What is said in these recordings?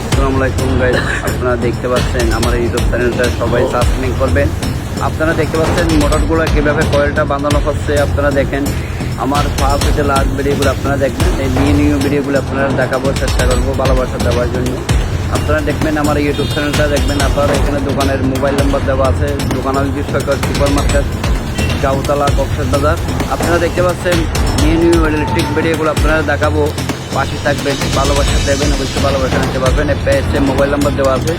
আসসালামু আলাইকুম গাইজ আপনারা দেখতে পাচ্ছেন আমার ইউটিউব চ্যানেলটা, সবাই সাবস্ক্রাইব করবেন। আপনারা দেখতে পাচ্ছেন মোটরগুলো কীভাবে কয়েলটা বাঁধানো হচ্ছে, আপনারা দেখেন। আমার ফার্স্ট হচ্ছে লাস্ট ভিডিওগুলো আপনারা দেখবেন, এই নিউ নিউ ভিডিওগুলো আপনারা দেখাবো, চেষ্টা করব ভালোবাসা দেওয়ার জন্য। আপনারা দেখবেন আমার ইউটিউব চ্যানেলটা, দেখবেন আপনারা এখানে দোকানের মোবাইল নাম্বার দেওয়া আছে, দোকান সরকার সুপার মার্কেট গাউতলা কক্সের বাজার। আপনারা দেখতে পাচ্ছেন নিউ নিউ ইলেকট্রিক ভিডিওগুলো আপনারা দেখাবো। পাশে থাকবেন, ভালোবাসা দেবেন, অবশ্যই ভালোবাসা নিতে পারবেন। পেয়েছে মোবাইল নাম্বার দেওয়া আছে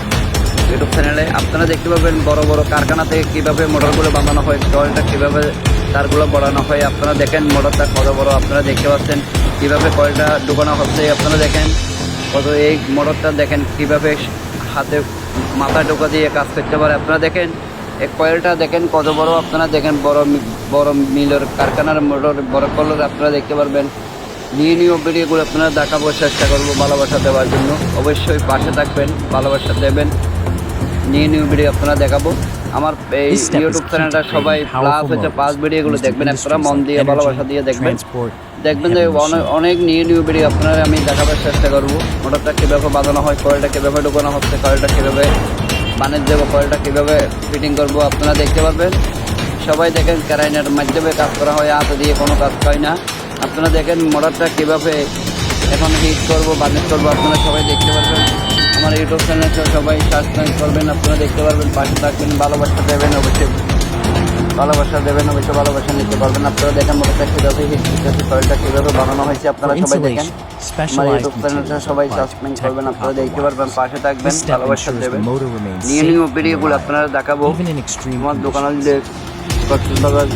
ইউটিউব চ্যানেলে আপনারা দেখতে পাবেন বড় বড় কারখানা থেকে কীভাবে মোটরগুলো বাঁধানো হয় টয়লটা কীভাবে তারগুলো বড়ানো হয়। আপনারা দেখেন মোটরটা কত বড়, আপনারা দেখতে পাচ্ছেন কীভাবে কয়েলটা ঢুকানো হচ্ছে, আপনারা দেখেন কত এই মোটরটা দেখেন কীভাবে হাতে মাথা ঢোকা দিয়ে কাজ করতে পারে। আপনারা দেখেন এই কয়েলটা দেখেন কত বড়, আপনারা দেখেন বড় বড় মিলের কারখানার মোটর, বড় কলর, আপনারা দেখতে পারবেন। নিউ নিউ ভিডিওগুলো আপনারা দেখাবো চেষ্টা করব ভালোবাসা দেওয়ার জন্য। অবশ্যই পাশে থাকবেন ভালোবাসা দেবেন। নিয়ে নিউ ভিডিও আপনারা দেখাবো। আমার এই ইউটিউব চ্যানেলটা সবাই প্লাস হচ্ছে পাঁচ ভিডিওগুলো দেখবেন। আপনারা মন দিয়ে ভালোবাসা দিয়ে দেখবেন। দেখবেন যে অনেক নিউ নিউ ভিডিও আপনারা আমি দেখাবার চেষ্টা করব। মোটরটা কীভাবে বাঁধানো হয় কয়েলটা কীভাবে ঢুকানো হচ্ছে কয়েলটা কীভাবে বানের দেবো কয়েলটা কীভাবে ফিটিং করব আপনারা দেখতে পারবেন। সবাই দেখেন ক্যারাইনের মাধ্যমে কাজ করা হয় হাতে দিয়ে কোনো কাজ হয় না। আপনারা দেখেন মোটরটা কীভাবে এখন হিট করব বানিশ করব আপনারা সবাই দেখতে পারবেন। আমার ইউটিউব চ্যানেলটা সবাই সাবস্ক্রাইব করবেন আপনারা দেখতে পারবেন পাশে থাকবেন ভালোবাসা দেবেন অবশ্যই ভালোবাসা দেবেন অবশ্যই ভালোবাসা নিতে পারবেন। আপনারা দেখেন মোটরটা কীভাবে হিট করতেছে কয়েলটা কীভাবে বানানো হয়েছে আপনারা সবাই দেখেন। আমার ইউটিউব চ্যানেলটা সবাই সাবস্ক্রাইব করবেন আপনারা দেখতে পারবেন পাশে থাকবেন ভালোবাসা দেবেন। remains নিউ ভিডিওগুলো আপনারা দেখাবো। আমার দোকান. Cox's Bazar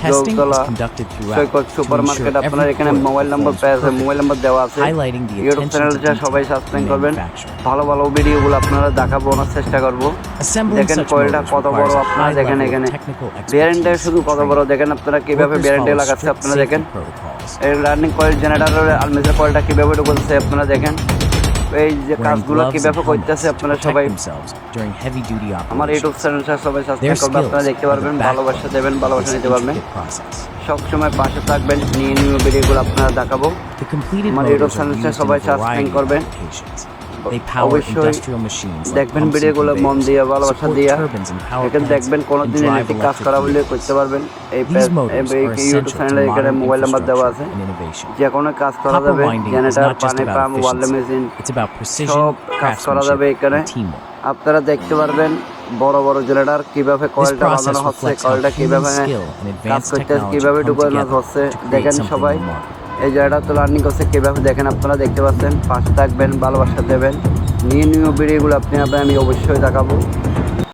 Testing is conducted throughout সৈকত to ensure আপনার every এখানে মোবাইল নাম্বার পেয়ে আছে মোবাইল নাম্বার দেওয়া আছে highlighting the YouTube attention to চ্যানেলটা সবাই detail সাবস্ক্রাইব করবেন manufacturing. ভালো ভালো ভিডিওগুলো আপনারা দেখাবো ওনার চেষ্টা করব Assembling দেখেন কয়েলটা কত বড় আপনারা দেখেন এখানে technical expertise শুধু কত বড় দেখেন আপনারা কীভাবে Workers লাগাচ্ছে আপনারা দেখেন. এই রানিং কয়েল জেনারেটরের আলমিসের কয়েলটা কীভাবে ঢুকছে আপনারা দেখেন এই যে কাজগুলো করতেছে helmets to আপনারা সবাই আমার ইউটিউব. চ্যানেলটা সবাই সাবস্ক্রাইব করবেন আপনারা দেখতে পারবেন ভালোবাসা দেবেন ভালোবাসা নিতে পারবেন. সবসময় পাশে থাকবেন নিউ নিউ ভিডিওগুলো আপনারা দেখাবো আমার ইউটিউব চ্যানেলটা সবাই সাবস্ক্রাইব করবেন অবশ্যই industrial machines like দেখবেন ভিডিওগুলো মন দিয়ে ভালোবাসা দিয়া turbines and power এখানে plants, দেখবেন কোনো and দিন drive কাজ electric করা বলে. করতে পারবেন এই These motors are YouTube essential to চ্যানেলে এখানে modern মোবাইল নাম্বার দেওয়া আছে. যে কোনো কাজ করা Copper যাবে winding is generator not just pani about pump wall machine efficiency, it's about precision, সব কাজ করা যাবে craftsmanship, এখানে and teamwork. আপনারা দেখতে পারবেন বড় বড় জেনারেটর কীভাবে কয়েলটা process হচ্ছে কয়েলটা কীভাবে কাজ করতে কীভাবে ঢুকানো হচ্ছে দেখেন সবাই. এই জায়গাটা তো লার্নিং করছে কীভাবে দেখেন আপনারা দেখতে পাচ্ছেন। পাশে থাকবেন, ভালোবাসা দেবেন। নিয়ে নিউ ভিডিওগুলো, আপনি আপনার আমি অবশ্যই দেখাবো।